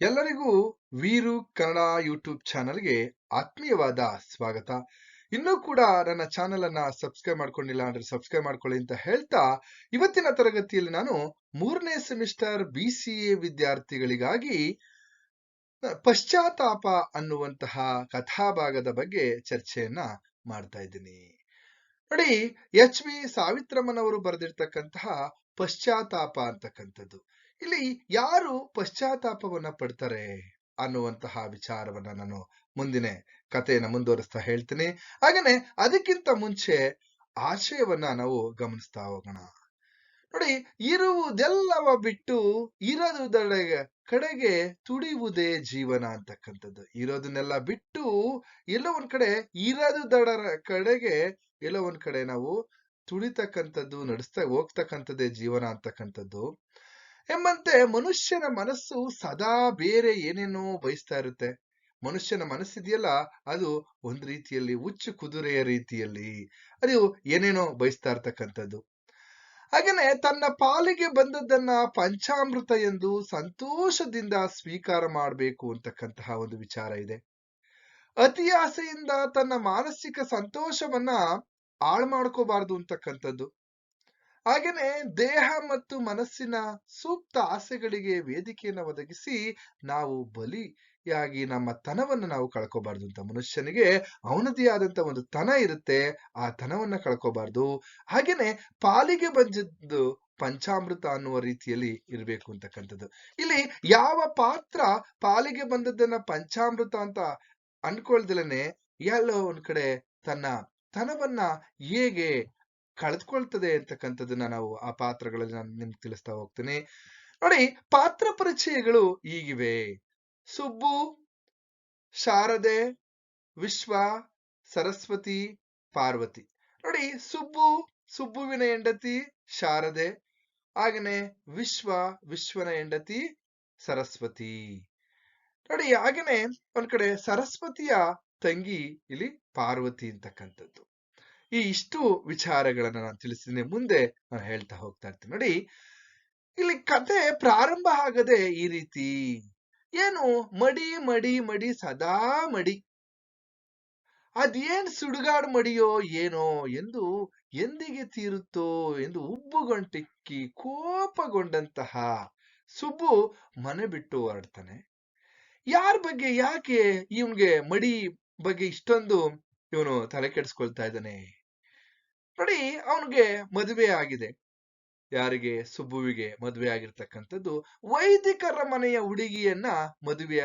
ಎಲ್ಲರಿಗೂ ವೀರು ಕನ್ನಡ ಯೂಟ್ಯೂಬ್ ಚಾನಲ್ಗೆ ಆತ್ಮೀಯವಾದ ಸ್ವಾಗತ. ಇನ್ನೂ ಕೂಡ ನನ್ನ ಚಾನೆಲ್ ಅನ್ನ ಸಬ್ಸ್ಕ್ರೈಬ್ ಮಾಡ್ಕೊಂಡಿಲ್ಲ ಅಂದ್ರೆ ಸಬ್ಸ್ಕ್ರೈಬ್ ಮಾಡ್ಕೊಳ್ಳಿ ಅಂತ ಹೇಳ್ತಾ ಇವತ್ತಿನ ತರಗತಿಯಲ್ಲಿ ನಾನು ಮೂರನೇ ಸೆಮಿಸ್ಟರ್ ಬಿ ಸಿ ಎ ವಿದ್ಯಾರ್ಥಿಗಳಿಗಾಗಿ ಪಶ್ಚಾತ್ತಾಪ ಅನ್ನುವಂತಹ ಕಥಾಭಾಗದ ಬಗ್ಗೆ ಚರ್ಚೆಯನ್ನ ಮಾಡ್ತಾ ಇದ್ದೀನಿ. ನೋಡಿ, ಎಚ್ ವಿ ಸಾವಿತ್ರಮ್ಮನವರು ಬರೆದಿರ್ತಕ್ಕಂತಹ ಪಶ್ಚಾತ್ತಾಪ ಅಂತಕ್ಕಂಥದ್ದು. ಇಲ್ಲಿ ಯಾರು ಪಶ್ಚಾತ್ತಾಪವನ್ನ ಪಡ್ತಾರೆ ಅನ್ನುವಂತಹ ವಿಚಾರವನ್ನ ನಾನು ಮುಂದಿನ ಕಥೆಯನ್ನ ಮುಂದುವರಿಸ್ತಾ ಹೇಳ್ತೀನಿ. ಹಾಗೇನೆ ಅದಕ್ಕಿಂತ ಮುಂಚೆ ಆಶಯವನ್ನ ನಾವು ಗಮನಿಸ್ತಾ ಹೋಗೋಣ. ನೋಡಿ, ಇರುವುದೆಲ್ಲವ ಬಿಟ್ಟು ಇರದುದರ ಕಡೆಗೆ ತುಡಿಯುವುದೇ ಜೀವನ ಅಂತಕ್ಕಂಥದ್ದು. ಇರೋದನ್ನೆಲ್ಲ ಬಿಟ್ಟು ಎಲ್ಲೋ ಒಂದ್ ಕಡೆ ಇರದುದರ ಕಡೆಗೆ ಎಲ್ಲೋ ಒಂದ್ ಕಡೆ ನಾವು ತುಳಿತಕ್ಕಂಥದ್ದು ನಡೆಸ್ತಾ ಹೋಗ್ತಕ್ಕಂಥದ್ದೇ ಜೀವನ ಅಂತಕ್ಕಂಥದ್ದು. ಎಂಬಂತೆ ಮನುಷ್ಯನ ಮನಸ್ಸು ಸದಾ ಬೇರೆ ಏನೇನೋ ಬಯಸ್ತಾ ಇರುತ್ತೆ. ಮನುಷ್ಯನ ಮನಸ್ಸಿದೆಯಲ್ಲ, ಅದು ಒಂದ್ ರೀತಿಯಲ್ಲಿ ಹುಚ್ಚು ಕುದುರೆಯ ರೀತಿಯಲ್ಲಿ ಅದು ಏನೇನೋ ಬಯಸ್ತಾ ಇರ್ತಕ್ಕಂಥದ್ದು. ಹಾಗೇನೆ ತನ್ನ ಪಾಲಿಗೆ ಬಂದದ್ದನ್ನ ಪಂಚಾಮೃತ ಎಂದು ಸಂತೋಷದಿಂದ ಸ್ವೀಕಾರ ಮಾಡಬೇಕು ಅಂತಕ್ಕಂತಹ ಒಂದು ವಿಚಾರ ಇದೆ. ಅತಿ ಆಸೆಯಿಂದ ತನ್ನ ಮಾನಸಿಕ ಸಂತೋಷವನ್ನ ಹಾಳು ಮಾಡ್ಕೋಬಾರ್ದು ಅಂತಕ್ಕಂಥದ್ದು. ಹಾಗೇನೆ ದೇಹ ಮತ್ತು ಮನಸ್ಸಿನ ಸೂಕ್ತ ಆಸೆಗಳಿಗೆ ವೇದಿಕೆಯನ್ನು ಒದಗಿಸಿ ನಾವು ಬಲಿಯಾಗಿ ನಮ್ಮ ತನವನ್ನು ನಾವು ಕಳ್ಕೋಬಾರ್ದು ಅಂತ ಮನುಷ್ಯನಿಗೆ ಅವನದೇ ಆದಂತ ಒಂದು ತನ ಇರುತ್ತೆ, ಆ ತನವನ್ನ ಕಳ್ಕೋಬಾರ್ದು. ಹಾಗೇನೆ ಪಾಲಿಗೆ ಬಂದಿದ್ದು ಪಂಚಾಮೃತ ಅನ್ನುವ ರೀತಿಯಲ್ಲಿ ಇರಬೇಕು ಅಂತಕ್ಕಂಥದ್ದು. ಇಲ್ಲಿ ಯಾವ ಪಾತ್ರ ಪಾಲಿಗೆ ಬಂದದ್ದನ್ನ ಪಂಚಾಮೃತ ಅಂತ ಅನ್ಕೊಳ್ದಲನೆ ಎಲ್ಲೋ ಒಂದ್ ಕಡೆ ತನ್ನ ತನವನ್ನ ಹೇಗೆ ಕಳೆದುಕೊಳ್ತದೆ ಅಂತಕ್ಕಂಥದ್ದನ್ನ ನಾವು ಆ ಪಾತ್ರಗಳಲ್ಲಿ ನಾನು ನಿಮ್ಗೆ ತಿಳಿಸ್ತಾ ಹೋಗ್ತೀನಿ. ನೋಡಿ, ಪಾತ್ರ ಪರಿಚಯಗಳು ಈಗಿವೆ. ಸುಬ್ಬು, ಶಾರದೆ, ವಿಶ್ವ, ಸರಸ್ವತಿ, ಪಾರ್ವತಿ. ನೋಡಿ, ಸುಬ್ಬು, ಸುಬ್ಬುವಿನ ಹೆಂಡತಿ, ಶಾರದೆ ಹಾಗೆ ವಿಶ್ವ, ವಿಶ್ವನ ಹೆಂಡತಿ, ಸರಸ್ವತಿ. ನೋಡಿ, ಹಾಗೇನೆ ಒಂದ್ ಕಡೆ ಸರಸ್ವತಿಯ ತಂಗಿ, ಇಲ್ಲಿ ಪಾರ್ವತಿ ಅಂತಕ್ಕಂಥದ್ದು. ಈ ಇಷ್ಟು ವಿಚಾರಗಳನ್ನ ನಾನು ತಿಳಿಸಿದ್ದೀನಿ ಮುಂದೆ ನಾನು ಹೇಳ್ತಾ ಹೋಗ್ತಾ ಇರ್ತೀನಿ. ನೋಡಿ, ಇಲ್ಲಿ ಕತೆ ಪ್ರಾರಂಭ ಆಗದೆ ಈ ರೀತಿ ಏನು ಮಡಿ ಮಡಿ ಮಡಿ, ಸದಾ ಮಡಿ. ಅದೇನ್ ಸುಡುಗಾಡು ಮಡಿಯೋ ಏನೋ ಎಂದು ಎಂದಿಗೆ ತೀರುತ್ತೋ ಎಂದು ಉಬ್ಬುಗೊಂಟಿಕ್ಕಿ ಕೋಪಗೊಂಡಂತಹ ಸುಬ್ಬು ಮನೆ ಬಿಟ್ಟು ಹೊರಡ್ತಾನೆ. ಯಾರ ಬಗ್ಗೆ ಯಾಕೆ ಇವನ್ಗೆ ಮಡಿ ಬಗ್ಗೆ ಇಷ್ಟೊಂದು ಇವನು ತಲೆ ಕೆಡಿಸ್ಕೊಳ್ತಾ ಇದ್ದಾನೆ? ನೋಡಿ ಅವನಿಗೆ ಮದುವೆ ಆಗಿದೆ. ಯಾರಿಗೆ? ಸುಬ್ಬುವಿಗೆ ಮದುವೆ ಆಗಿರ್ತಕ್ಕಂಥದ್ದು. ವೈದಿಕರ ಮನೆಯ ಹುಡುಗಿಯನ್ನ ಮದುವೆ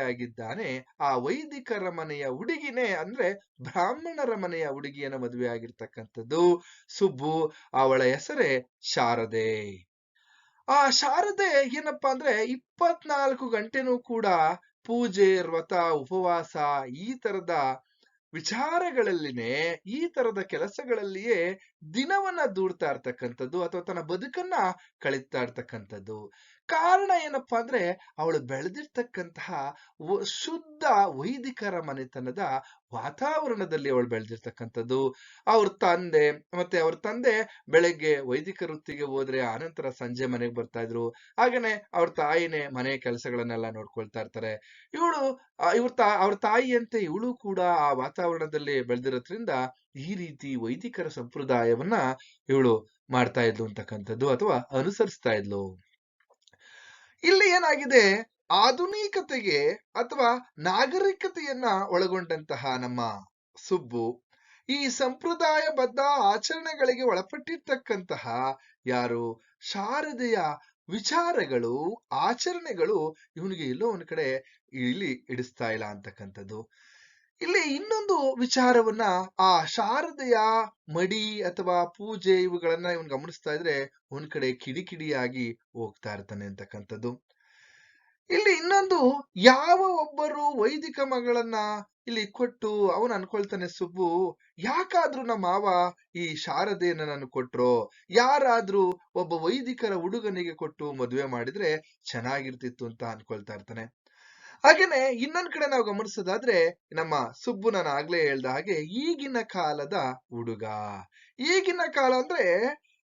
ಆ ವೈದಿಕರ ಮನೆಯ ಹುಡುಗಿನೇ ಅಂದ್ರೆ ಬ್ರಾಹ್ಮಣರ ಮನೆಯ ಹುಡುಗಿಯನ್ನ ಮದುವೆ ಆಗಿರ್ತಕ್ಕಂಥದ್ದು ಸುಬ್ಬು. ಅವಳ ಹೆಸರೇ ಶಾರದೆ. ಆ ಶಾರದೆ ಏನಪ್ಪಾ ಅಂದ್ರೆ ಇಪ್ಪತ್ನಾಲ್ಕು ಗಂಟೆನೂ ಕೂಡ ಪೂಜೆ, ವ್ರತ, ಉಪವಾಸ ಈ ತರದ ವಿಚಾರಗಳಲ್ಲಿನೇ ಈ ತರದ ಕೆಲಸಗಳಲ್ಲಿಯೇ ದಿನವನ್ನ ದೂಡ್ತಾ ಇರ್ತಕ್ಕಂಥದ್ದು ಅಥವಾ ತನ್ನ ಬದುಕನ್ನ ಕಳೀತಾ ಇರ್ತಕ್ಕಂಥದ್ದು. ಕಾರಣ ಏನಪ್ಪಾ ಅಂದ್ರೆ, ಅವಳು ಬೆಳೆದಿರ್ತಕ್ಕಂತಹ ಶುದ್ಧ ವೈದಿಕರ ಮನೆತನದ ವಾತಾವರಣದಲ್ಲಿ ಅವಳು ಬೆಳೆದಿರ್ತಕ್ಕಂಥದ್ದು. ಅವ್ರ ತಂದೆ ಮತ್ತೆ ಅವ್ರ ತಂದೆ ಬೆಳಗ್ಗೆ ವೈದಿಕ ವೃತ್ತಿಗೆ ಹೋದ್ರೆ ಆನಂತರ ಸಂಜೆ ಮನೆಗೆ ಬರ್ತಾ ಇದ್ರು. ಹಾಗೇನೆ ಅವ್ರ ತಾಯಿನೇ ಮನೆ ಕೆಲಸಗಳನ್ನೆಲ್ಲ ನೋಡ್ಕೊಳ್ತಾ ಇರ್ತಾರೆ. ಇವಳು ಇವ್ರ ತಾ, ಅವ್ರ ತಾಯಿಯಂತೆ ಇವಳು ಕೂಡ ಆ ವಾತಾವರಣದಲ್ಲಿ ಬೆಳೆದಿರೋದ್ರಿಂದ ಈ ರೀತಿ ವೈದಿಕರ ಸಂಪ್ರದಾಯವನ್ನ ಇವಳು ಮಾಡ್ತಾ ಇದ್ಲು ಅಂತಕ್ಕಂಥದ್ದು ಅಥವಾ ಅನುಸರಿಸ್ತಾ ಇದ್ಲು. ಇಲ್ಲಿ ಏನಾಗಿದೆ? ಆಧುನಿಕತೆಗೆ ಅಥವಾ ನಾಗರಿಕತೆಯನ್ನ ಒಳಗೊಂಡಂತಹ ನಮ್ಮ ಸುಬ್ಬು, ಈ ಸಂಪ್ರದಾಯಬದ್ಧ ಆಚರಣೆಗಳಿಗೆ ಒಳಪಟ್ಟಿರ್ತಕ್ಕಂತಹ ಯಾರು? ಶಾರದೆಯ ವಿಚಾರಗಳು, ಆಚರಣೆಗಳು ಇವನಿಗೆ ಎಲ್ಲೋ ಒಂದ್ ಕಡೆ ಇಲ್ಲಿ ಇಡಿಸ್ತಾ ಇಲ್ಲ ಅಂತಕ್ಕಂಥದ್ದು. ಇಲ್ಲಿ ಇನ್ನೊಂದು ವಿಚಾರವನ್ನ ಆ ಶಾರದೆಯ ಮಡಿ ಅಥವಾ ಪೂಜೆ ಇವುಗಳನ್ನ ಇವನ್ ಗಮನಿಸ್ತಾ ಇದ್ರೆ ಒಂದ್ ಕಡೆ ಕಿಡಿಕಿಡಿಯಾಗಿ ಹೋಗ್ತಾ ಇರ್ತಾನೆ ಅಂತಕ್ಕಂಥದ್ದು. ಇಲ್ಲಿ ಇನ್ನೊಂದು ಯಾವ ಒಬ್ಬರು ವೈದಿಕ ಮಗಳನ್ನ ಇಲ್ಲಿ ಕೊಟ್ಟು ಅವನು ಅನ್ಕೊಳ್ತಾನೆ ಸುಬ್ಬು, ಯಾಕಾದ್ರೂ ನಮ್ಮ ಮಾವ ಈ ಶಾರದೆಯನ್ನ ನಾನು ಕೊಟ್ರೋ? ಯಾರಾದ್ರೂ ಒಬ್ಬ ವೈದಿಕರ ಹುಡುಗನಿಗೆ ಕೊಟ್ಟು ಮದುವೆ ಮಾಡಿದ್ರೆ ಚೆನ್ನಾಗಿರ್ತಿತ್ತು ಅಂತ ಅನ್ಕೊಳ್ತಾ ಇರ್ತಾನೆ. ಹಾಗೇನೆ ಇನ್ನೊಂದ್ ಕಡೆ ನಾವು ಗಮನಿಸೋದಾದ್ರೆ ನಮ್ಮ ಸುಬ್ಬು ನಾನು ಆಗ್ಲೇ ಹೇಳ್ದ ಹಾಗೆ ಈಗಿನ ಕಾಲದ ಹುಡುಗ. ಈಗಿನ ಕಾಲ ಅಂದ್ರೆ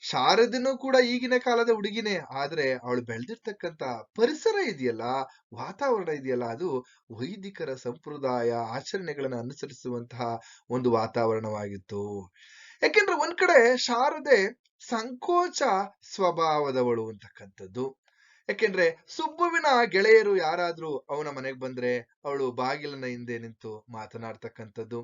ಶಾರದನು ಕೂಡ ಈಗಿನ ಕಾಲದ ಹುಡುಗಿನೇ, ಆದ್ರೆ ಅವಳು ಬೆಳೆದಿರ್ತಕ್ಕಂತ ಪರಿಸರ ಇದೆಯಲ್ಲ, ವಾತಾವರಣ ಇದೆಯಲ್ಲ, ಅದು ವೈದಿಕರ ಸಂಪ್ರದಾಯ ಆಚರಣೆಗಳನ್ನ ಅನುಸರಿಸುವಂತಹ ಒಂದು ವಾತಾವರಣವಾಗಿತ್ತು. ಯಾಕೆಂದ್ರೆ ಒಂದ್ ಕಡೆ ಶಾರದೆ ಸಂಕೋಚ ಸ್ವಭಾವದವಳು ಅಂತಕ್ಕಂಥದ್ದು. ಯಾಕೆಂದ್ರೆ ಸುಬ್ಬುವಿನ ಗೆಳೆಯರು ಯಾರಾದ್ರೂ ಅವನ ಮನೆಗೆ ಬಂದ್ರೆ ಅವಳು ಬಾಗಿಲನ ಹಿಂದೆ ನಿಂತು ಮಾತನಾಡ್ತಕ್ಕಂಥದ್ದು.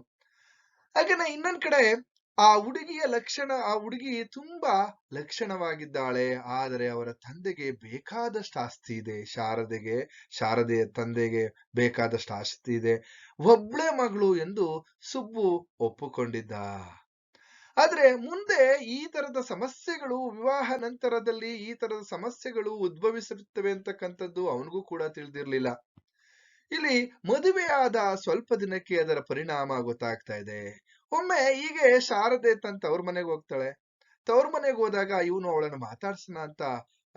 ಹಾಗೇನೆ ಇನ್ನೊಂದ್ ಕಡೆ ಆ ಹುಡುಗಿಯ ಲಕ್ಷಣ, ಆ ಹುಡುಗಿ ತುಂಬಾ ಲಕ್ಷಣವಾಗಿದ್ದಾಳೆ. ಆದರೆ ಅವರ ತಂದೆಗೆ ಬೇಕಾದಷ್ಟು ಆಸ್ತಿ ಇದೆ. ಶಾರದೆಗೆ, ಶಾರದೆಯ ತಂದೆಗೆ ಬೇಕಾದಷ್ಟು ಆಸ್ತಿ ಇದೆ. ಒಬ್ಳೆ ಮಗಳು ಎಂದು ಸುಬ್ಬು ಒಪ್ಪುಕೊಂಡಿದ್ದ. ಆದ್ರೆ ಮುಂದೆ ಈ ತರದ ಸಮಸ್ಯೆಗಳು ವಿವಾಹ ನಂತರದಲ್ಲಿ ಈ ತರದ ಸಮಸ್ಯೆಗಳು ಉದ್ಭವಿಸಿರುತ್ತವೆ ಅಂತಕ್ಕಂಥದ್ದು ಅವನಿಗೂ ಕೂಡ ತಿಳಿದಿರ್ಲಿಲ್ಲ. ಇಲ್ಲಿ ಮದುವೆಯಾದ ಸ್ವಲ್ಪ ದಿನಕ್ಕೆ ಅದರ ಪರಿಣಾಮ ಗೊತ್ತಾಗ್ತಾ ಇದೆ. ಒಮ್ಮೆ ಹೀಗೆ ಶಾರದೆ ತನ್ನ ತವ್ರ ಮನೆಗೆ ಹೋಗ್ತಾಳೆ. ತವ್ರ ಮನೆಗೆ ಹೋದಾಗ ಇವನು ಅವಳನ್ನ ಮಾತಾಡ್ಸೋಣ ಅಂತ,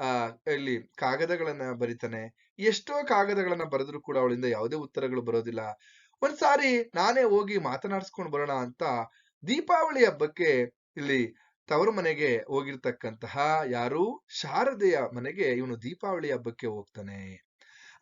ಆ, ಇಲ್ಲಿ ಕಾಗದಗಳನ್ನ ಬರಿತಾನೆ. ಎಷ್ಟೋ ಕಾಗದಗಳನ್ನ ಬರೆದ್ರು ಕೂಡ ಅವಳಿಂದ ಯಾವುದೇ ಉತ್ತರಗಳು ಬರೋದಿಲ್ಲ. ಒಂದ್ಸಾರಿ ನಾನೇ ಹೋಗಿ ಮಾತನಾಡ್ಸ್ಕೊಂಡ್ ಬರೋಣ ಅಂತ ದೀಪಾವಳಿ ಹಬ್ಬಕ್ಕೆ ಇಲ್ಲಿ ತವರು ಮನೆಗೆ ಹೋಗಿರ್ತಕ್ಕಂತಹ ಯಾರು ಶಾರದೆಯ ಮನೆಗೆ ಇವನು ದೀಪಾವಳಿ ಹಬ್ಬಕ್ಕೆ ಹೋಗ್ತಾನೆ.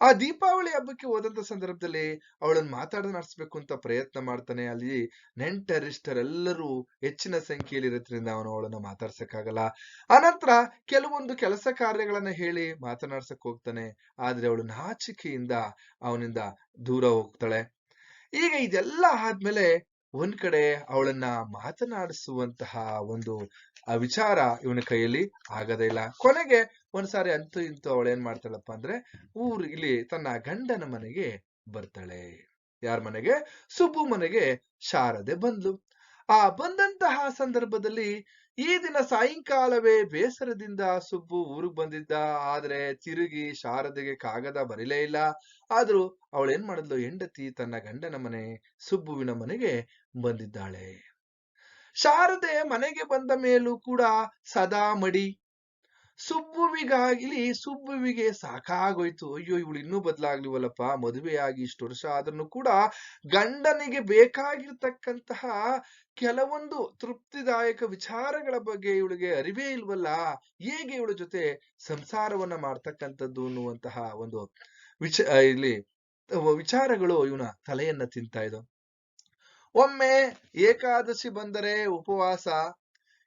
ಆ ದೀಪಾವಳಿ ಹಬ್ಬಕ್ಕೆ ಹೋದಂತ ಸಂದರ್ಭದಲ್ಲಿ ಅವಳನ್ನ ಮಾತಾಡನಾಡಿಸ್ಬೇಕು ಅಂತ ಪ್ರಯತ್ನ ಮಾಡ್ತಾನೆ. ಅಲ್ಲಿ ನೆಂಟರಿಷ್ಟರೆಲ್ಲರೂ ಹೆಚ್ಚಿನ ಸಂಖ್ಯೆಯಲ್ಲಿ ಇರೋದ್ರಿಂದ ಅವನು ಅವಳನ್ನ ಮಾತಾಡ್ಸಕ್ಕಾಗಲ್ಲ. ಆನಂತರ ಕೆಲವೊಂದು ಕೆಲಸ ಕಾರ್ಯಗಳನ್ನ ಹೇಳಿ ಮಾತನಾಡ್ಸಕ್ ಹೋಗ್ತಾನೆ. ಆದ್ರೆ ಅವಳು ನಾಚಿಕೆಯಿಂದ ಅವನಿಂದ ದೂರ ಹೋಗ್ತಾಳೆ. ಈಗ ಇದೆಲ್ಲ ಆದ್ಮೇಲೆ ಒಂದ್ ಕಡೆ ಅವಳನ್ನ ಮಾತನಾಡಿಸುವಂತಹ ಒಂದು, ಆ ವಿಚಾರ ಇವನ ಕೈಯಲ್ಲಿ ಆಗದೇ ಇಲ್ಲ. ಕೊನೆಗೆ ಒಂದ್ಸಾರಿ ಅಂತೂ ಇಂತೂ ಏನ್ ಮಾಡ್ತಾಳಪ್ಪ ಅಂದ್ರೆ, ಊರ್ ಇಲ್ಲಿ ತನ್ನ ಗಂಡನ ಮನೆಗೆ ಬರ್ತಾಳೆ. ಯಾರ ಮನೆಗೆ? ಸುಬ್ಬು ಮನೆಗೆ ಶಾರದೆ ಬಂದ್ಲು. ಆ ಬಂದಂತಹ ಸಂದರ್ಭದಲ್ಲಿ ಈ ದಿನ ಸಾಯಂಕಾಲವೇ ಬೇಸರದಿಂದ ಸುಬ್ಬು ಊರಿಗೆ ಬಂದಿದ್ದ. ಆದ್ರೆ ತಿರುಗಿ ಶಾರದೆಗೆ ಕಾಗದ ಬರಿಲೇ ಇಲ್ಲ. ಆದ್ರೂ ಅವಳೇನ್ ಮಾಡಿದ್ಲು? ಹೆಂಡತಿ ತನ್ನ ಗಂಡನ ಮನೆ, ಸುಬ್ಬುವಿನ ಮನೆಗೆ ಬಂದಿದ್ದಾಳೆ. ಶಾರದೆ ಮನೆಗೆ ಬಂದ ಮೇಲೂ ಕೂಡ ಸದಾ ಮಡಿ. ಸುಬ್ಬುವಿಗಾಗ್ಲಿ ಸುಬ್ಬುವಿಗೆ ಸಾಕಾಗೋಯ್ತು. ಅಯ್ಯೋ, ಇವಳು ಇನ್ನೂ ಬದಲಾಗ್ಲಿವಲ್ಲಪ್ಪ. ಮದುವೆಯಾಗಿ ಇಷ್ಟು ವರ್ಷ ಆದ್ರೂ ಕೂಡ ಗಂಡನಿಗೆ ಬೇಕಾಗಿರ್ತಕ್ಕಂತಹ ಕೆಲವೊಂದು ತೃಪ್ತಿದಾಯಕ ವಿಚಾರಗಳ ಬಗ್ಗೆ ಇವಳಿಗೆ ಅರಿವೇ ಇಲ್ವಲ್ಲ? ಹೇಗೆ ಇವಳ ಜೊತೆ ಸಂಸಾರವನ್ನ ಮಾಡ್ತಕ್ಕಂಥದ್ದು ಅನ್ನುವಂತಹ ಒಂದು ವಿಚ ಇಲ್ಲಿ ವಿಚಾರಗಳು ಇವನ ತಲೆಯನ್ನ ತಿಂತಾ ಇದ್ದವು. ಒಮ್ಮೆ ಏಕಾದಶಿ ಬಂದರೆ ಉಪವಾಸ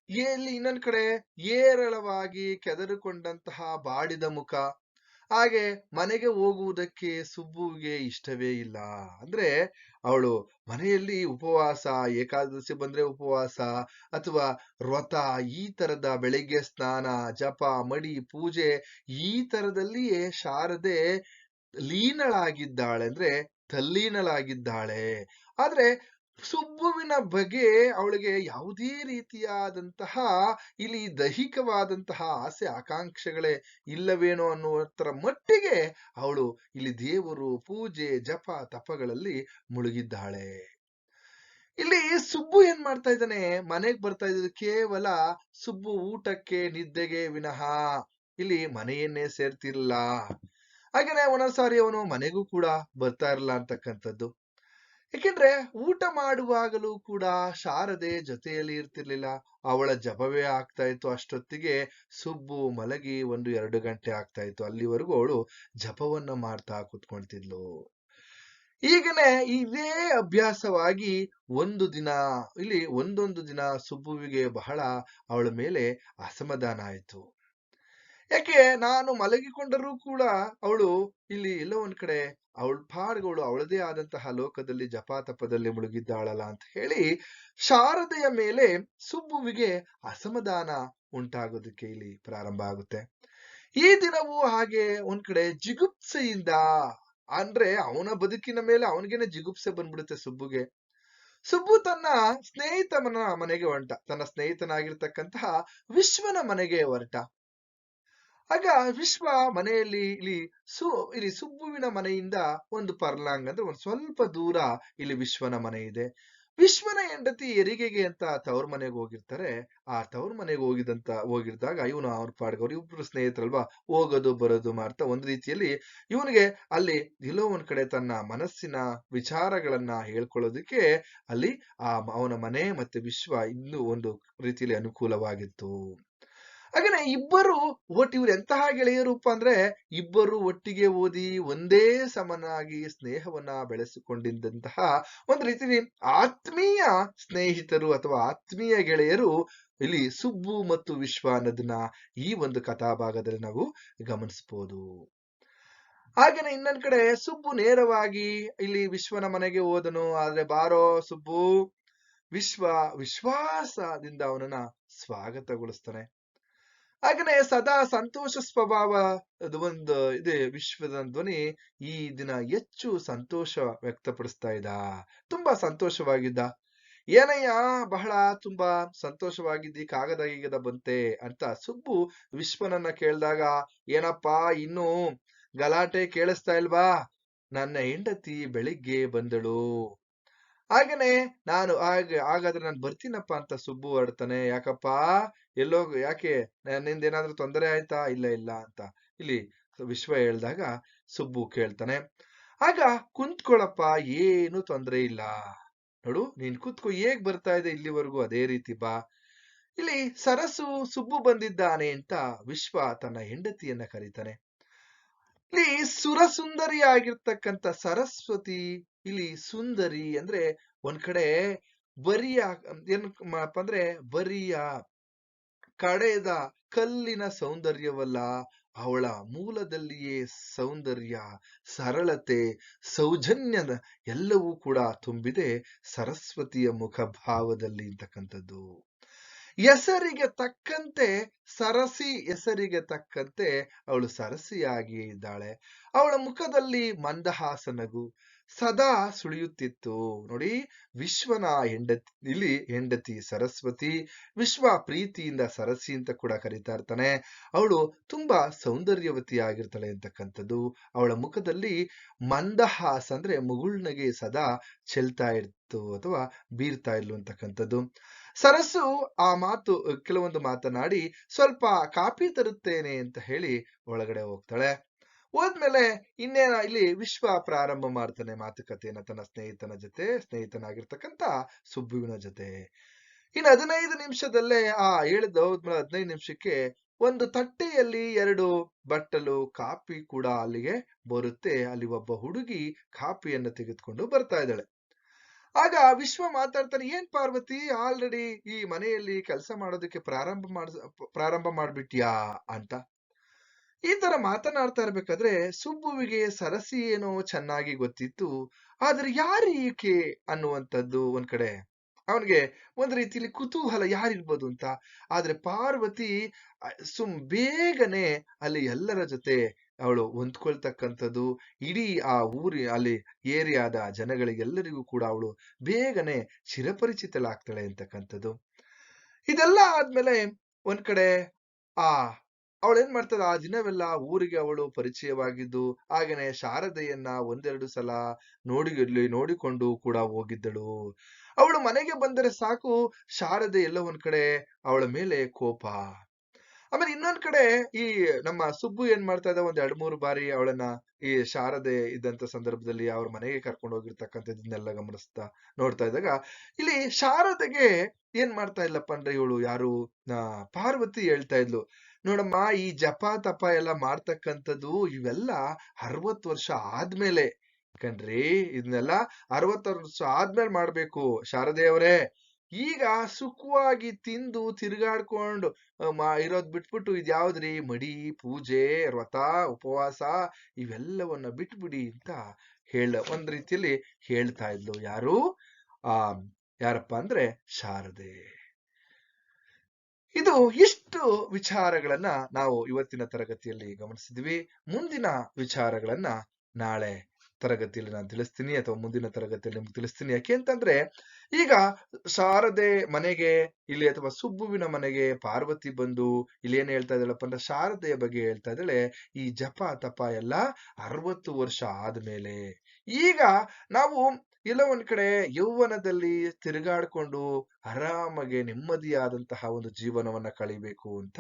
ಇಲ್ಲಿ ಇನ್ನೊಂದ್ ಕಡೆ ಏರಳವಾಗಿ ಕೆದರುಕೊಂಡಂತಹ ಬಾಡಿದ ಮುಖ. ಹಾಗೆ ಮನೆಗೆ ಹೋಗುವುದಕ್ಕೆ ಸುಬ್ಬುವಿಗೆ ಇಷ್ಟವೇ ಇಲ್ಲ. ಅಂದ್ರೆ ಅವಳು ಮನೆಯಲ್ಲಿ ಉಪವಾಸ, ಏಕಾದಶಿ ಬಂದ್ರೆ ಉಪವಾಸ ಅಥವಾ ವ್ರತ, ಈ ತರದ ಬೆಳಿಗ್ಗೆ ಸ್ನಾನ, ಜಪ, ಮಡಿ, ಪೂಜೆ ಈ ತರದಲ್ಲಿಯೇ ಶಾರದೆ ಲೀನಳಾಗಿದ್ದಾಳೆ. ಅಂದ್ರೆ ತಲ್ಲೀನಳಾಗಿದ್ದಾಳೆ. ಆದ್ರೆ ಸುಬ್ಬುವಿನ ಬಗ್ಗೆ ಅವಳಿಗೆ ಯಾವುದೇ ರೀತಿಯಾದಂತಹ ಇಲ್ಲಿ ದೈಹಿಕವಾದಂತಹ ಆಸೆ ಆಕಾಂಕ್ಷೆಗಳೇ ಇಲ್ಲವೇನೋ ಅನ್ನುವತರ ಮಟ್ಟಿಗೆ ಅವಳು ಇಲ್ಲಿ ದೇವರು ಪೂಜೆ, ಜಪ, ತಪಗಳಲ್ಲಿ ಮುಳುಗಿದ್ದಾಳೆ. ಇಲ್ಲಿ ಸುಬ್ಬು ಏನ್ ಮಾಡ್ತಾ ಇದ್ದಾನೆ? ಮನೆಗ್ ಬರ್ತಾ ಇದ್ದು ಕೇವಲ ಸುಬ್ಬು ಊಟಕ್ಕೆ, ನಿದ್ದೆಗೆ ವಿನಃ ಇಲ್ಲಿ ಮನೆಯನ್ನೇ ಸೇರ್ತಿರ್ಲಿಲ್ಲ. ಹಾಗೇನೆ ಒಂದೊಂದ್ಸಾರಿ ಅವನು ಮನೆಗೂ ಕೂಡ ಬರ್ತಾ ಇರಲ್ಲ ಅಂತಕ್ಕಂಥದ್ದು. ಯಾಕೆಂದ್ರೆ ಊಟ ಮಾಡುವಾಗಲೂ ಕೂಡ ಶಾರದೆ ಜೊತೆಯಲ್ಲಿ ಇರ್ತಿರ್ಲಿಲ್ಲ. ಅವಳ ಜಪವೇ ಆಗ್ತಾ ಇತ್ತು. ಅಷ್ಟೊತ್ತಿಗೆ ಸುಬ್ಬು ಮಲಗಿ ಒಂದು ಎರಡು ಗಂಟೆ ಆಗ್ತಾ ಇತ್ತು. ಅಲ್ಲಿವರೆಗೂ ಅವಳು ಜಪವನ್ನ ಮಾಡ್ತಾ ಕುತ್ಕೊಳ್ತಿದ್ಲು. ಈಗನೇ ಇದೇ ಅಭ್ಯಾಸವಾಗಿ ಒಂದು ದಿನ, ಇಲ್ಲಿ ಒಂದೊಂದು ದಿನ ಸುಬ್ಬುವಿಗೆ ಬಹಳ ಅವಳ ಮೇಲೆ ಅಸಮಾಧಾನ ಆಯ್ತು. ಯಾಕೆ ನಾನು ಮಲಗಿಕೊಂಡರೂ ಕೂಡ ಅವಳು ಇಲ್ಲಿ ಎಲ್ಲೋ ಒಂದ್ ಕಡೆ ಅವಳ ಪಾಡ್ಗಳು ಅವಳದೇ ಆದಂತಹ ಲೋಕದಲ್ಲಿ ಜಪಾತಪದಲ್ಲಿ ಮುಳುಗಿದ್ದಾಳಲ್ಲ ಅಂತ ಹೇಳಿ ಶಾರದೆಯ ಮೇಲೆ ಸುಬ್ಬುವಿಗೆ ಅಸಮಾಧಾನ ಉಂಟಾಗೋದಕ್ಕೆ ಇಲ್ಲಿ ಪ್ರಾರಂಭ ಆಗುತ್ತೆ. ಈ ದಿನವೂ ಹಾಗೆ ಒಂದ್ ಕಡೆ ಜಿಗುಪ್ಸೆಯಿಂದ ಅಂದ್ರೆ ಅವನ ಬದುಕಿನ ಮೇಲೆ ಅವನಿಗೇನೆ ಜಿಗುಪ್ಸೆ ಬಂದ್ಬಿಡುತ್ತೆ ಸುಬ್ಬುಗೆ. ಸುಬ್ಬು ತನ್ನ ಸ್ನೇಹಿತನ ಮನೆಗೆ ಹೊರಟ, ತನ್ನ ಸ್ನೇಹಿತನಾಗಿರ್ತಕ್ಕಂತಹ ವಿಶ್ವನ ಮನೆಗೆ ಹೊರಟ. ಆಗ ವಿಶ್ವ ಮನೆಯಲ್ಲಿ ಇಲ್ಲಿ ಸು, ಇಲ್ಲಿ ಸುಬ್ಬುವಿನ ಮನೆಯಿಂದ ಒಂದು ಪರ್ಲಾಂಗ್ ಅಂದ್ರೆ ಒಂದು ಸ್ವಲ್ಪ ದೂರ ಇಲ್ಲಿ ವಿಶ್ವನ ಮನೆ ಇದೆ. ವಿಶ್ವನ ಹೆಂಡತಿ ಹೆರಿಗೆಗೆ ಅಂತ ತವ್ರ ಮನೆಗೆ ಹೋಗಿರ್ತಾರೆ. ಆ ತವ್ರ ಮನೆಗೆ ಹೋಗಿದಂತ, ಹೋಗಿರ್ದಾಗ ಇವನು ಅವ್ರ ಪಾಡ್ಗವ್ರು ಇಬ್ರು ಸ್ನೇಹಿತರಲ್ವಾ, ಹೋಗೋದು ಬರೋದು ಮಾಡ್ತಾ ಒಂದ್ ರೀತಿಯಲ್ಲಿ ಇವನಿಗೆ ಅಲ್ಲಿ ಎಲ್ಲೋ ಒಂದ್ ಕಡೆ ತನ್ನ ಮನಸ್ಸಿನ ವಿಚಾರಗಳನ್ನ ಹೇಳ್ಕೊಳ್ಳೋದಕ್ಕೆ ಅಲ್ಲಿ ಆ, ಅವನ ಮನೆ ಮತ್ತೆ ವಿಶ್ವ ಇನ್ನೂ ಒಂದು ರೀತಿಯಲ್ಲಿ ಅನುಕೂಲವಾಗಿತ್ತು. ಹಾಗೇನೆ ಇಬ್ಬರು ಒಟ್ಟು ಇವ್ರು ಎಂತಹ ಗೆಳೆಯರೂಪ ಅಂದ್ರೆ ಇಬ್ಬರು ಒಟ್ಟಿಗೆ ಓದಿ ಒಂದೇ ಸಮನಾಗಿ ಸ್ನೇಹವನ್ನ ಬೆಳೆಸಿಕೊಂಡಿದ್ದಂತಹ ಒಂದು ರೀತಿ ಆತ್ಮೀಯ ಸ್ನೇಹಿತರು ಅಥವಾ ಆತ್ಮೀಯ ಗೆಳೆಯರು ಇಲ್ಲಿ ಸುಬ್ಬು ಮತ್ತು ವಿಶ್ವ ಅನ್ನೋದನ್ನ ಈ ಒಂದು ಕಥಾಭಾಗದಲ್ಲಿ ನಾವು ಗಮನಿಸಬಹುದು ಹಾಗೇನೆ ಇನ್ನೊಂದ್ ಕಡೆ ಸುಬ್ಬು ನೇರವಾಗಿ ಇಲ್ಲಿ ವಿಶ್ವನ ಮನೆಗೆ ಹೋದನು, ಆದ್ರೆ ಬಾರೋ ಸುಬ್ಬು, ವಿಶ್ವ ವಿಶ್ವಾಸದಿಂದ ಅವನನ್ನ ಸ್ವಾಗತಗೊಳಿಸ್ತಾನೆ. ಹಾಗೇನೆ ಸದಾ ಸಂತೋಷ ಸ್ವಭಾವ ಒಂದು ಇದೆ ವಿಶ್ವದ ಧ್ವನಿ ಈ ದಿನ ಹೆಚ್ಚು ಸಂತೋಷ ವ್ಯಕ್ತಪಡಿಸ್ತಾ ಇದ್ದ. ತುಂಬಾ ಸಂತೋಷವಾಗಿದ್ದ. ಏನಯ್ಯ, ಬಹಳ ತುಂಬಾ ಸಂತೋಷವಾಗಿದ್ದಿ, ಕಾಗದ ಗೀಗದ ಬಂತೆ ಅಂತ ಸುಬ್ಬು ವಿಶ್ವನನ್ನ ಕೇಳಿದಾಗ, ಏನಪ್ಪಾ, ಇನ್ನು ಗಲಾಟೆ ಕೇಳಿಸ್ತಾ ಇಲ್ವಾ? ನನ್ನ ಹೆಂಡತಿ ಬೆಳಿಗ್ಗೆ ಬಂದಳು. ಹಾಗೇನೆ, ನಾನು ಹಾಗೆ ಹಾಗಾದ್ರೆ ನಾನು ಬರ್ತೀನಪ್ಪ ಅಂತ ಸುಬ್ಬು ಹೊರಡ್ತಾನೆ, ಯಾಕಪ್ಪ ಎಲ್ಲೋ ಯಾಕೆ ನಿಂದ ಏನಾದ್ರೂ ತೊಂದರೆ ಆಯ್ತಾ? ಇಲ್ಲ ಇಲ್ಲ ಅಂತ. ಇಲ್ಲಿ ವಿಶ್ವ ಹೇಳ್ದಾಗ ಸುಬ್ಬು ಕೇಳ್ತಾನೆ. ಆಗ ಕುಂತ್ಕೊಳಪ್ಪ, ಏನು ತೊಂದರೆ ಇಲ್ಲ. ನೋಡು, ನೀನ್ ಕುತ್ಕೋ, ಹೇಗ್ ಬರ್ತಾ ಇದೆ ಇಲ್ಲಿವರೆಗೂ ಅದೇ ರೀತಿ ಬಾ. ಇಲ್ಲಿ ಸರಸು ಸುಬ್ಬು ಬಂದಿದ್ದಾನೆ ಅಂತ ವಿಶ್ವ ತನ್ನ ಹೆಂಡತಿಯನ್ನ ಕರೀತಾನೆ. ಇಲ್ಲಿ ಸುರಸುಂದರಿ ಆಗಿರ್ತಕ್ಕಂಥ ಸರಸ್ವತಿ, ಇಲ್ಲಿ ಸುಂದರಿ ಅಂದ್ರೆ ಒಂದ್ ಕಡೆ ಬರಿಯ ಏನಪ್ಪ ಅಂದ್ರೆ, ಬರಿಯ ಕಡೆದ ಕಲ್ಲಿನ ಸೌಂದರ್ಯವಲ್ಲ, ಅವಳ ಮೂಲದಲ್ಲಿಯೇ ಸೌಂದರ್ಯ, ಸರಳತೆ, ಸೌಜನ್ಯದ ಎಲ್ಲವೂ ಕೂಡ ತುಂಬಿದೆ ಸರಸ್ವತಿಯ ಮುಖಭಾವದಲ್ಲಿ ಇರ್ತಕ್ಕಂಥದ್ದು ಹೆಸರಿಗೆ ತಕ್ಕಂತೆ, ಸರಸಿ ಹೆಸರಿಗೆ ತಕ್ಕಂತೆ ಅವಳು ಸರಸಿಯಾಗಿ ಇದ್ದಾಳೆ ಅವಳ ಮುಖದಲ್ಲಿ ಮಂದಹಾಸನಗು ಸದಾ ಸುಳಿಯುತ್ತಿತ್ತು. ನೋಡಿ, ವಿಶ್ವನ ಹೆಂಡತಿ, ಇಲ್ಲಿ ಹೆಂಡತಿ ಸರಸ್ವತಿ, ವಿಶ್ವ ಪ್ರೀತಿಯಿಂದ ಸರಸಿ ಅಂತ ಕೂಡ ಕರೀತಾ ಇರ್ತಾನೆ. ಅವಳು ತುಂಬಾ ಸೌಂದರ್ಯವತಿ ಆಗಿರ್ತಾಳೆ ಅಂತಕ್ಕಂಥದ್ದು. ಅವಳ ಮುಖದಲ್ಲಿ ಮಂದಹಾಸ ಅಂದ್ರೆ ಮುಗುಳ್ನಗೆ ಸದಾ ಚೆಲ್ತಾ ಇರ್ತು ಅಥವಾ ಬೀರ್ತಾ ಇರ್ಲು ಅಂತಕ್ಕಂಥದ್ದು. ಸರಸು ಆ ಮಾತು, ಕೆಲವೊಂದು ಮಾತನಾಡಿ, ಸ್ವಲ್ಪ ಕಾಪಿ ತರುತ್ತೇನೆ ಅಂತ ಹೇಳಿ ಒಳಗಡೆ ಹೋಗ್ತಾಳೆ. ಹೋದ್ಮೇಲೆ ಇನ್ನೇನ ಇಲ್ಲಿ ವಿಶ್ವ ಪ್ರಾರಂಭ ಮಾಡ್ತಾನೆ ಮಾತುಕತೆಯನ್ನ ತನ್ನ ಸ್ನೇಹಿತನ ಜೊತೆ ಸ್ನೇಹಿತನಾಗಿರ್ತಕ್ಕಂತ ಸುಬ್ಬುವಿನ ಜೊತೆ. ಇನ್ನು ಹದಿನೈದು ನಿಮಿಷದಲ್ಲೇ, ಆ ಹೇಳಿದ ಹೋದ್ಮೇಲೆ ಹದಿನೈದು ನಿಮಿಷಕ್ಕೆ ಒಂದು ತಟ್ಟೆಯಲ್ಲಿ ಎರಡು ಬಟ್ಟಲು ಕಾಪಿ ಕೂಡ ಅಲ್ಲಿಗೆ ಬರುತ್ತೆ. ಅಲ್ಲಿ ಒಬ್ಬ ಹುಡುಗಿ ಕಾಪಿಯನ್ನು ತೆಗೆದುಕೊಂಡು ಬರ್ತಾ ಇದ್ದಾಳೆ. ಆಗ ವಿಶ್ವ ಮಾತಾಡ್ತಾನೆ, ಏನ್ ಪಾರ್ವತಿ ಆಲ್ರೆಡಿ ಈ ಮನೆಯಲ್ಲಿ ಕೆಲಸ ಮಾಡೋದಕ್ಕೆ ಪ್ರಾರಂಭ ಮಾಡ ಪ್ರಾರಂಭ ಮಾಡ್ಬಿಟ್ಯಾ? ಅಂತ. ಈ ತರ ಮಾತನಾಡ್ತಾ ಇರ್ಬೇಕಾದ್ರೆ, ಸುಬ್ಬುವಿಗೆ ಸರಸಿ ಏನೋ ಚೆನ್ನಾಗಿ ಗೊತ್ತಿತ್ತು, ಆದ್ರೆ ಯಾರು ಈಕೆ ಅನ್ನುವಂಥದ್ದು ಒಂದ್ ಕಡೆ? ಅವನಿಗೆ ಒಂದ್ ರೀತಿಯಲ್ಲಿ ಕುತೂಹಲ ಯಾರಿರ್ಬೋದು ಅಂತ. ಆದ್ರೆ ಪಾರ್ವತಿ ಸುಮ್ ಬೇಗನೆ ಅಲ್ಲಿ ಎಲ್ಲರ ಜೊತೆ ಅವಳು ಹೊಂದ್ಕೊಳ್ತಕ್ಕಂಥದ್ದು, ಇಡೀ ಆ ಊರಿ, ಅಲ್ಲಿ ಏರಿಯಾದ ಜನಗಳಿಗೆಲ್ಲರಿಗೂ ಕೂಡ ಅವಳು ಬೇಗನೆ ಚಿರಪರಿಚಿತಳಾಗ್ತಾಳೆ ಅಂತಕ್ಕಂಥದ್ದು. ಇದೆಲ್ಲ ಆದ್ಮೇಲೆ ಒಂದ್ ಕಡೆ, ಆ ಅವಳು ಏನ್ ಮಾಡ್ತಾಳೆ ಆ ದಿನವೆಲ್ಲ ಊರಿಗೆ ಅವಳು ಪರಿಚಯವಾಗಿದ್ದು, ಹಾಗೇನೆ ಶಾರದೆಯನ್ನ ಒಂದೆರಡು ಸಲ ನೋಡಿ ನೋಡಿಕೊಂಡು ಕೂಡ ಹೋಗಿದ್ದಳು. ಅವಳು ಮನೆಗೆ ಬಂದರೆ ಸಾಕು, ಶಾರದೆ ಎಲ್ಲ ಒಂದ್ ಕಡೆ ಅವಳ ಮೇಲೆ ಕೋಪ. ಆಮೇಲೆ ಇನ್ನೊಂದ್ ಕಡೆ ಈ ನಮ್ಮ ಸುಬ್ಬು ಏನ್ ಮಾಡ್ತಾ ಇದ್ದ? ಒಂದ್ ಎರಡ್ ಮೂರು ಬಾರಿ ಅವಳನ್ನ ಈ ಶಾರದೆ ಇದ್ದಂತ ಸಂದರ್ಭದಲ್ಲಿ ಅವ್ರ ಮನೆಗೆ ಕರ್ಕೊಂಡು ಹೋಗಿರ್ತಕ್ಕಂಥದ್ದನ್ನೆಲ್ಲ ಗಮನಿಸ್ತಾ ನೋಡ್ತಾ ಇದ್ದಾಗ, ಇಲ್ಲಿ ಶಾರದೆಗೆ ಏನ್ ಮಾಡ್ತಾ ಇಲ್ಲಪ್ಪ ಅಂದ್ರೆ ಇವಳು ಯಾರು? ಪಾರ್ವತಿ ಹೇಳ್ತಾ ಇದ್ಲು. ನೋಡಮ್ಮ, ಈ ಜಪ, ತಪ ಎಲ್ಲ ಮಾಡ್ತಕ್ಕಂಥದ್ದು ಇವೆಲ್ಲ ಅರವತ್ ವರ್ಷ ಆದ್ಮೇಲೆ. ಕಣ್ರಿ ಇದನ್ನೆಲ್ಲ ಅರವತ್ತು ವರ್ಷ ಆದ್ಮೇಲೆ ಮಾಡ್ಬೇಕು ಶಾರದೆಯವರೇ ಈಗ ಸುಖವಾಗಿ ತಿಂದು, ತಿರುಗಾಡ್ಕೊಂಡು ಇರೋದ್ ಬಿಟ್ಬಿಟ್ಟು ಇದ್ಯಾವ್ದ್ರಿ? ಮಡಿ, ಪೂಜೆ, ವ್ರತ, ಉಪವಾಸ ಇವೆಲ್ಲವನ್ನ ಬಿಟ್ಬಿಡಿ ಅಂತ ಹೇಳ, ಒಂದ್ ರೀತಿಯಲ್ಲಿ ಹೇಳ್ತಾ ಇದ್ಲು ಯಾರು? ಆ, ಯಾರಪ್ಪ ಅಂದ್ರೆ ಶಾರದೆ. ಇದು ಇಷ್ಟು ವಿಚಾರಗಳನ್ನ ನಾವು ಇವತ್ತಿನ ತರಗತಿಯಲ್ಲಿ ಗಮನಿಸಿದ್ವಿ. ಮುಂದಿನ ವಿಚಾರಗಳನ್ನ ನಾಳೆ ತರಗತಿಯಲ್ಲಿ ನಾನು ತಿಳಿಸ್ತೀನಿ ಅಥವಾ ಮುಂದಿನ ತರಗತಿಯಲ್ಲಿ ನಿಮ್ಗೆ ತಿಳಿಸ್ತೀನಿ. ಯಾಕೆ ಅಂತಂದ್ರೆ, ಈಗ ಶಾರದೆ ಮನೆಗೆ ಇಲ್ಲಿ ಅಥವಾ ಸುಬ್ಬುವಿನ ಮನೆಗೆ ಪಾರ್ವತಿ ಬಂದು ಇಲ್ಲಿ ಏನ್ ಹೇಳ್ತಾ ಇದ್ದಾಳಪ್ಪ ಅಂದ್ರೆ ಶಾರದೆಯ ಬಗ್ಗೆ ಹೇಳ್ತಾ ಇದ್ದಾಳೆ. ಈ ಜಪ, ತಪ ಎಲ್ಲ ಅರವತ್ತು ವರ್ಷ ಆದ್ಮೇಲೆ. ಈಗ ನಾವು ಇಲ್ಲ ಒಂದ್ ಕಡೆ ಯೌವನದಲ್ಲಿ ತಿರುಗಾಡ್ಕೊಂಡು ಆರಾಮಾಗಿ ನೆಮ್ಮದಿಯಾದಂತಹ ಒಂದು ಜೀವನವನ್ನ ಕಳಿಬೇಕು ಅಂತ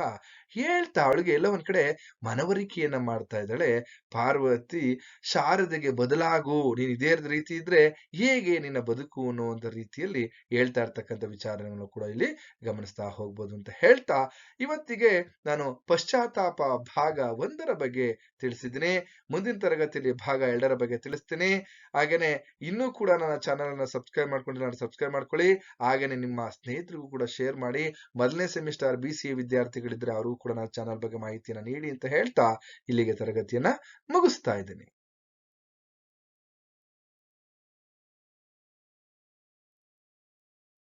ಹೇಳ್ತಾ ಅವಳಿಗೆ ಎಲ್ಲ ಒಂದ್ ಕಡೆ ಮನವರಿಕೆಯನ್ನ ಮಾಡ್ತಾ ಇದ್ದಾಳೆ. ಪಾರ್ವತಿ, ಶಾರದೆಗೆ ಬದಲಾಗು, ನೀನ್ ಇದೇ ರೀತಿ ಇದ್ರೆ ಹೇಗೆ ನಿನ್ನ ಬದುಕು ಅನ್ನೋ ಅನ್ನುವಂತ ರೀತಿಯಲ್ಲಿ ಹೇಳ್ತಾ ಇರ್ತಕ್ಕಂಥ ವಿಚಾರಗಳನ್ನು ಕೂಡ ಇಲ್ಲಿ ಗಮನಿಸ್ತಾ ಹೋಗ್ಬೋದು ಅಂತ ಹೇಳ್ತಾ ಇವತ್ತಿಗೆ ನಾನು ಪಶ್ಚಾತ್ತಾಪ ಭಾಗ ಒಂದರ ಬಗ್ಗೆ ತಿಳಿಸಿದ್ದೀನಿ. ಮುಂದಿನ ತರಗತಿಯಲ್ಲಿ ಭಾಗ ಎರಡರ ಬಗ್ಗೆ ತಿಳಿಸ್ತೀನಿ. ಹಾಗೇನೆ ಇನ್ನೂ ಕೂಡ ನನ್ನ ಚಾನಲ್ ಅನ್ನ ಸಬ್ಸ್ಕ್ರೈಬ್ ಮಾಡ್ಕೊಂಡಿಲ್ಲ ಸಬ್ಸ್ಕ್ರೈಬ್ ಮಾಡ್ಕೊಳ್ಳಿ. ಹಾಗೇನೆ ನಿಮ್ಮ ಸ್ನೇಹಿತರಿಗೂ ಕೂಡ ಶೇರ್ ಮಾಡಿ. ಮೊದಲನೇ ಸೆಮಿಸ್ಟರ್ ಬಿ ಸಿ ಎ ವಿದ್ಯಾರ್ಥಿಗಳಿದ್ರೆ ಅವರು ಕೂಡ ನನ್ನ ಚಾನಲ್ ಬಗ್ಗೆ ಮಾಹಿತಿಯನ್ನ ನೀಡಿ ಅಂತ ಹೇಳ್ತಾ ಇಲ್ಲಿಗೆ ತರಗತಿಯನ್ನ ಮುಗಿಸ್ತಾ ಇದ್ದೀನಿ.